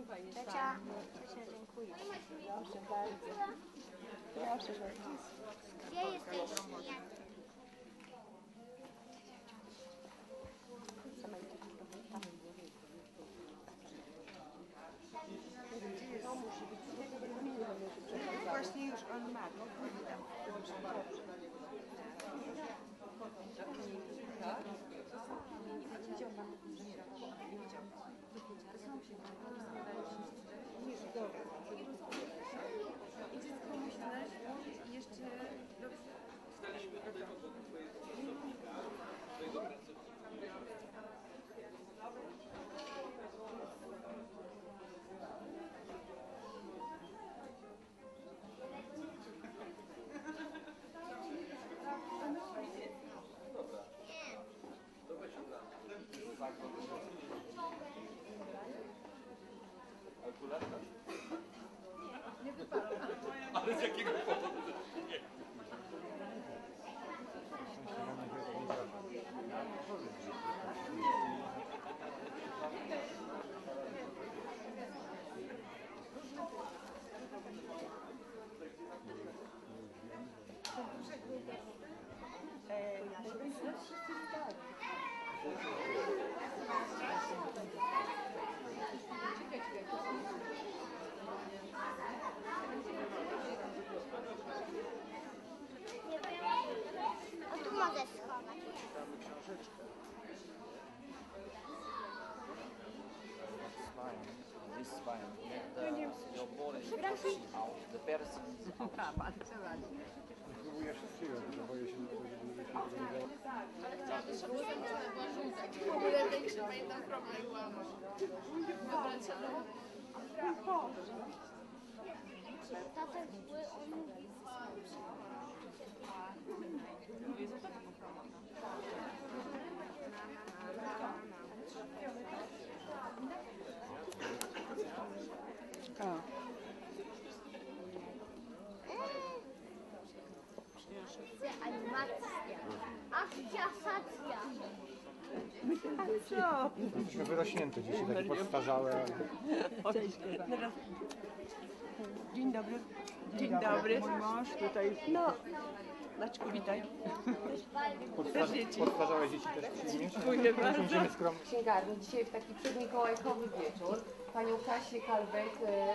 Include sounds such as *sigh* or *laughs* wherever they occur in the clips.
To maleństwo. Ciocia, ciocia, dziękuję. Proszę bardzo. Proszę bardzo. Gdzie jesteś? Ja. Sama idzie tam. Właśnie już on ma. no, Ale z jakiego powodu? O, tu może schować. This the, the Co? Jesteśmy wyrośnięte dzieci, takie podstarzałe. Dzień dobry. Dzień dobry. Mój mąż tutaj. No. Maczku, witaj. Podstarza- Podstarzałe dzieci też przyjmiesz? Dziękuję bardzo. Skromni. księgarni dzisiaj w taki przedmikołajkowy wieczór. Panią Kasię Kalbek. E,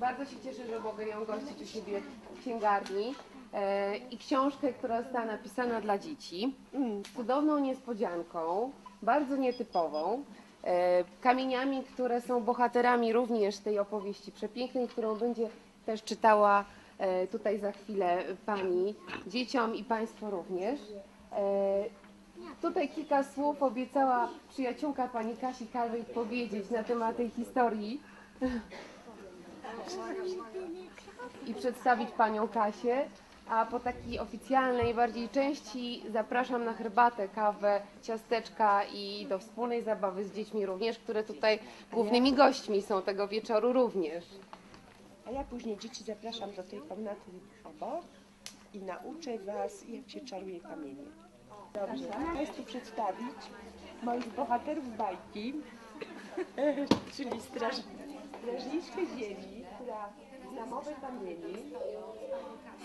bardzo się cieszę, że mogę ją gościć u siebie w księgarni. E, I książkę, która została napisana dla dzieci. Mm, Z cudowną niespodzianką, bardzo nietypową. E, kamieniami, które są bohaterami również tej opowieści przepięknej, którą będzie też czytała tutaj za chwilę pani, dzieciom i Państwu również. E, Tutaj kilka słów obiecała przyjaciółka pani Kasi Kalwej powiedzieć na temat tej historii i przedstawić panią Kasię. A po takiej oficjalnej bardziej części zapraszam na herbatę, kawę, ciasteczka i do wspólnej zabawy z dziećmi również, które tutaj głównymi gośćmi są tego wieczoru również. A ja później dzieci zapraszam do tej komnaty obok i nauczę Was, jak się czaruje kamienie. Dobrze, Państwu przedstawić moich bohaterów bajki, *laughs* czyli straż, strażniczkę ziemi, która zna mowę kamieni,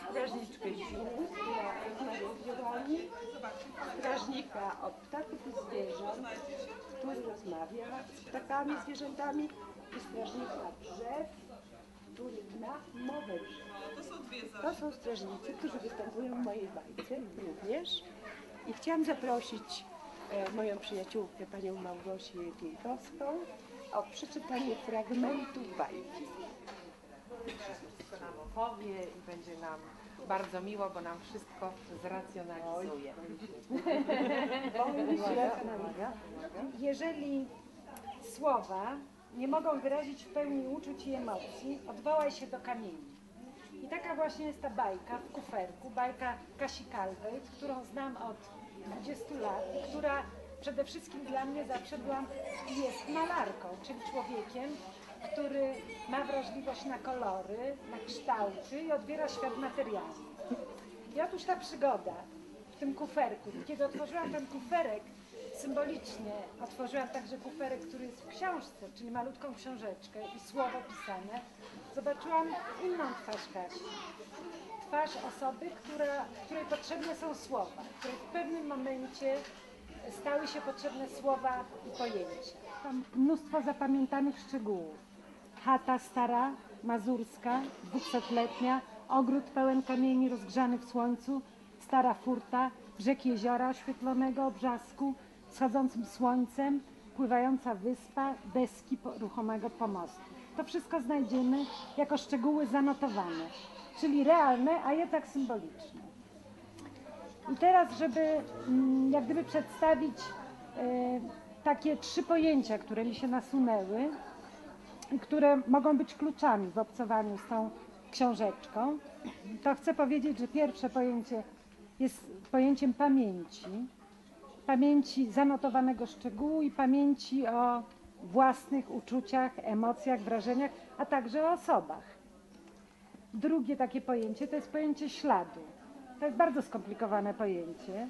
strażniczkę ziemi, która rozmawia z ziomami, strażnika od ptaków i zwierząt, który rozmawia z ptakami, zwierzętami i strażnika drzew, To są strażnicy, którzy występują w mojej bajce również. I chciałam zaprosić e, moją przyjaciółkę, panią Małgosię Giejkowską, o przeczytanie fragmentu bajki. Wszystko nam opowie i będzie nam bardzo miło, bo nam wszystko zracjonalizuje. Jeżeli słowa nie mogą wyrazić w pełni uczuć i emocji, odwołaj się do kamieni. Taka właśnie jest ta bajka w kuferku, bajka Kasi Kalwej, którą znam od 20 lat i która przede wszystkim dla mnie zawsze była jest malarką, czyli człowiekiem, który ma wrażliwość na kolory, na kształty i odbiera świat materialny. I otóż ta przygoda w tym kuferku, kiedy otworzyłam ten kuferek, symbolicznie otworzyłam także kuferek, który jest w książce, czyli malutką książeczkę i słowo pisane, zobaczyłam inną twarz Kasi. Twarz osoby, która, której potrzebne są słowa, której w pewnym momencie stały się potrzebne słowa i pojęcia. Tam mnóstwo zapamiętanych szczegółów. Chata stara, mazurska, dwusetletnia, ogród pełen kamieni rozgrzanych w słońcu, stara furta, brzeg jeziora oświetlonego o brzasku, wschodzącym słońcem, pływająca wyspa, deski ruchomego pomostu. To wszystko znajdziemy jako szczegóły zanotowane, czyli realne, a jednak symboliczne. I teraz, żeby mm, jak gdyby przedstawić e, takie trzy pojęcia, które mi się nasunęły które mogą być kluczami w obcowaniu z tą książeczką, to chcę powiedzieć, że pierwsze pojęcie jest pojęciem pamięci, pamięci zanotowanego szczegółu i pamięci o własnych uczuciach, emocjach, wrażeniach, a także o osobach. Drugie takie pojęcie to jest pojęcie śladu. To jest bardzo skomplikowane pojęcie.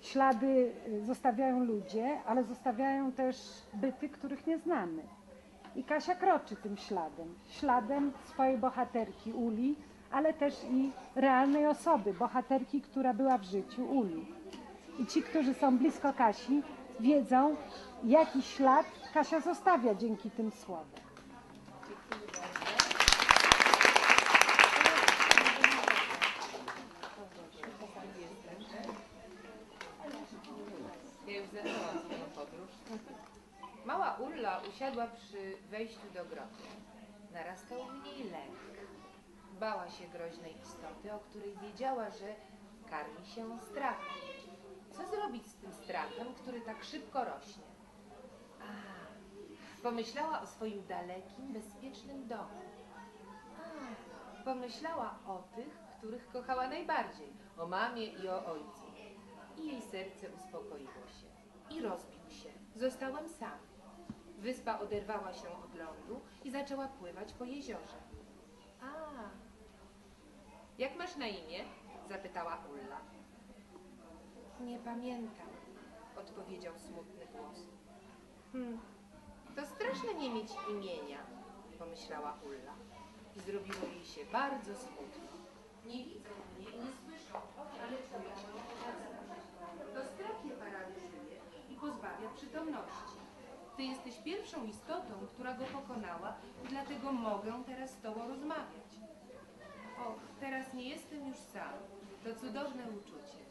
Ślady y, zostawiają ludzie, ale zostawiają też byty, których nie znamy. I Kasia kroczy tym śladem. Śladem swojej bohaterki Uli, ale też i realnej osoby, bohaterki, która była w życiu Uli. I ci, którzy są blisko Kasi, wiedzą, jaki ślad Kasia zostawia dzięki tym słowom. Ja już zaczęłam swoją podróż. Mała Ulla usiadła przy wejściu do grobu. Narastał w niej lęk. Bała się groźnej istoty, o której wiedziała, że karmi się strachem. Co zrobić z tym strachem, który tak szybko rośnie? A, pomyślała o swoim dalekim, bezpiecznym domu. A, pomyślała o tych, których kochała najbardziej, o mamie i o ojcu i jej serce uspokoiło się i rozbił się. Zostałem sam. Wyspa oderwała się od lądu i zaczęła pływać po jeziorze. A, jak masz na imię? zapytała Ulla. Nie pamiętam, odpowiedział smutny głos. Hmm, to straszne nie mieć imienia, pomyślała Ulla. I zrobiło jej się bardzo smutno. Nie widzą mnie i nie słyszą, ale czują moją. To strach je paraliżuje i pozbawia przytomności. Ty jesteś pierwszą istotą, która go pokonała i dlatego mogę teraz z Tobą rozmawiać. Och, teraz nie jestem już sam. To cudowne uczucie.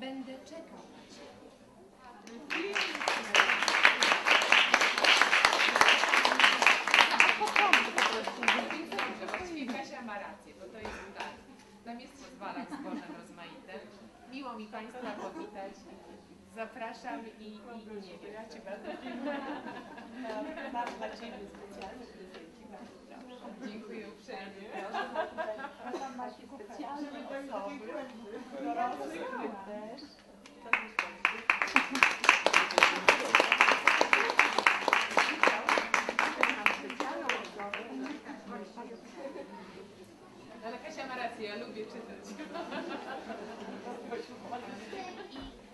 Będę czekał na Ciebie. Kasia ma rację, bo to jest tak. Nam jest pozwala z Bożem rozmaite. Miło mi Państwa powitać. Zapraszam i, i nie wiem. Ja Cię bardzo dziękuję. Mam dla Ciebie specjalny prezencik. Dziękuję uprzejmie. Tam masz specjalne osoby, dorosłych też. Ale Kasia ma rację, ja lubię czytać. I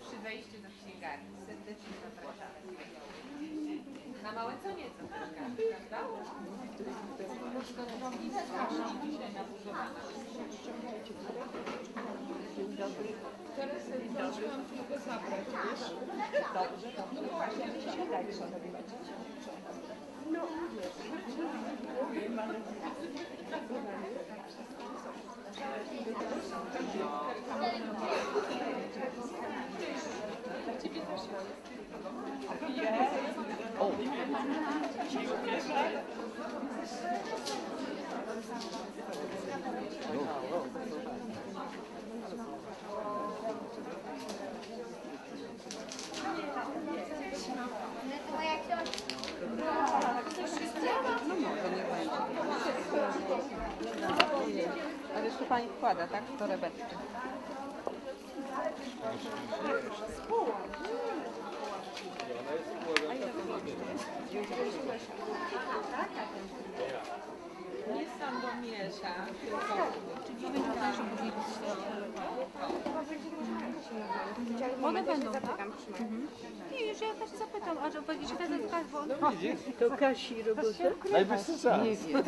przy wejściu do księgarni serdecznie zapraszamy. Na małe co nieco księgarni, prawda? Dzień dobry. Teraz włączyłam tylko zabrać, wiesz? Dobrze, dobrze. Właśnie, dzisiaj daj dat wybaczyć. No, wiesz. Wiem, To moja książka. Ale jeszcze Pani wkłada, tak? W torebeczkę. Nie sam do miesza, tylko... One będą, tak? się ja też zapytam, a że powiedzieć wtedy tak, bo... To Kasi robota? Najwyższy czas. Nie wiem.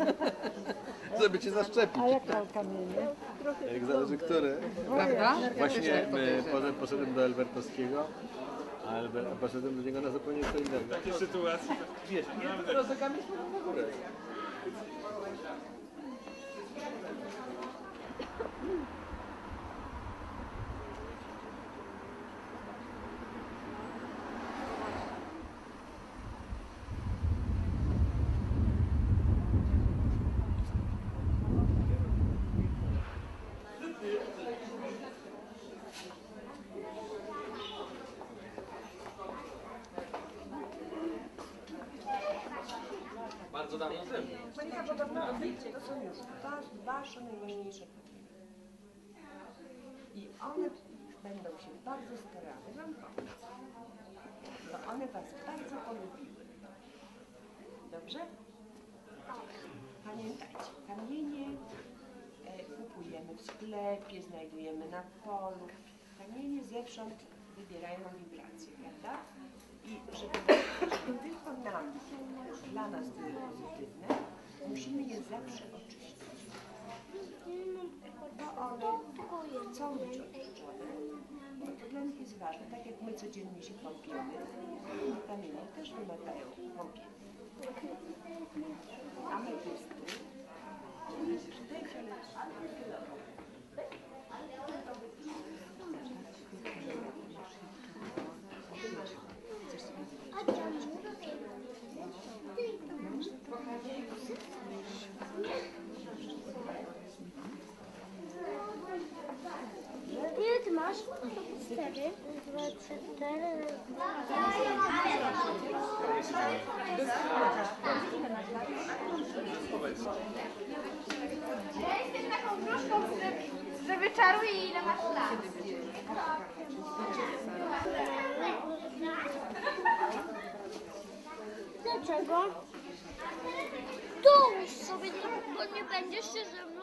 Żeby cię zaszczepić. A jak to kamienie? Jak zależy który. Prawda? Właśnie my, potem poszedłem do Albertowskiego, a Albert, a poszedłem do niego na zupełnie co innego. Takie sytuacje. Wiesz, nie teraz za kamień spadłem na górę. Bardzo dawno temu. Monika, podobno to są już wasz, wasze najważniejsze kamienie. I one będą się bardzo starały wam pomóc. Bo one was bardzo polubiły. Dobrze? Pamiętajcie, kamienie e, kupujemy w sklepie, znajdujemy na polu. Kamienie zewsząd wybierają wibracje, prawda? I żeby żeby tylko dla nas były pozytywne, musimy je zawsze oczyścić. Bo one chcą być oczyszczone. Bo to dla nich jest ważne. Tak jak my codziennie się kąpiemy, kamienie też wymagają kąpieli. Ametysty. Dajcie, ale... Ile ty masz? Cztery. Dwa, trzy, cztery. Jesteś taką wróżką, ile masz. Dlaczego? Dołóż sobie, bo nie będziesz się ze mną